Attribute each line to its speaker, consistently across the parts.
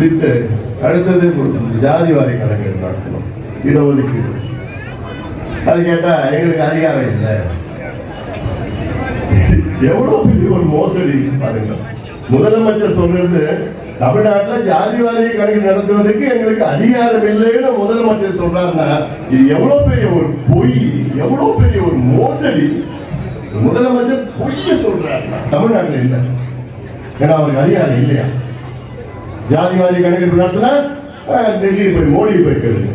Speaker 1: With அடுத்தது ஜாதி வாரி கணக்கெடுப்பு நடத்தணும். இடஒதுக்கீடு. அது கேட்டா எங்களுக்கு அதிகாரம் இல்லை. எவ்வளவு பெரிய ஒரு மோசடி பாருங்க. முதலமைச்சர் சொன்னது தமிழ்நாட்டில் ஜாதி வாரிய கணக்கு நடத்துவதற்கு எங்களுக்கு அதிகாரம் இல்லைன்னு முதலமைச்சர் சொல்றாருன்னா இது எவ்வளவு பெரிய ஒரு பொய் எவ்வளவு பெரிய ஒரு மோசடி? முதலமைச்சர் பொய்ய சொல்றாரு. தமிழ்நாட்டில் இல்லை. ஏன்னா அவருக்கு அதிகாரம் இல்லையா? ஜாதிவாரி கணக்கெடுப்பு நடத்தினா டெல்லி போய் மோடி போய் கேளுங்க.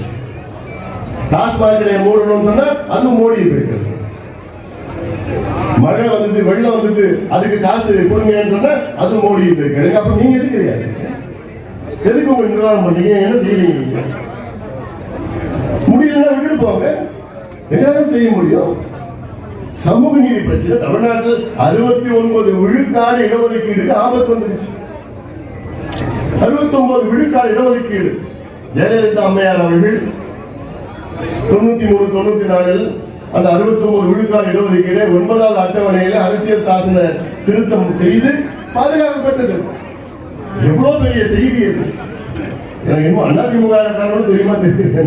Speaker 1: டாஸ்மாக் கடையை மூடணும்னு சொன்னா அது மோடி போய் கேளுங்க. மழை வந்தது வெள்ளம் வந்தது அதுக்கு காசு கொடுங்கன்னு சொன்னா அது மோடி போய் கேளுங்க. அப்ப நீங்க எதுக்கு எதுக்கு உங்க நிர்வாகம் பண்ணீங்க என்ன செய்யறீங்க முடியலன்னா விட்டு போங்க. என்ன செய்ய முடியும்? சமூக நீதி பிரச்சனை. தமிழ்நாட்டில் அறுபத்தி ஒன்பது விழுக்காடு இடஒதுக்கீடுக்கு ஆபத்து வந்துருச்சு அறுபத்தி ஒன்பது விழுக்காடு இடஒதுக்கீடு. ஜெயலலிதா அம்மையார் அவர்கள் தொண்ணூத்தி மூணு தொண்ணூத்தி நாலில் அந்த அறுபத்தி ஒன்பது விழுக்காடு இடஒதுக்கீடு ஒன்பதாவது அட்டவணையில அரசியல் சாசன திருத்தம் செய்து பாதுகாக்கப்பட்டது எவ்வளவு பெரிய செய்தி அது எனக்கு இன்னும் அதிமுக தெரியுமா தெரியுது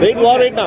Speaker 2: வெயிட் வார் வெயிட்னா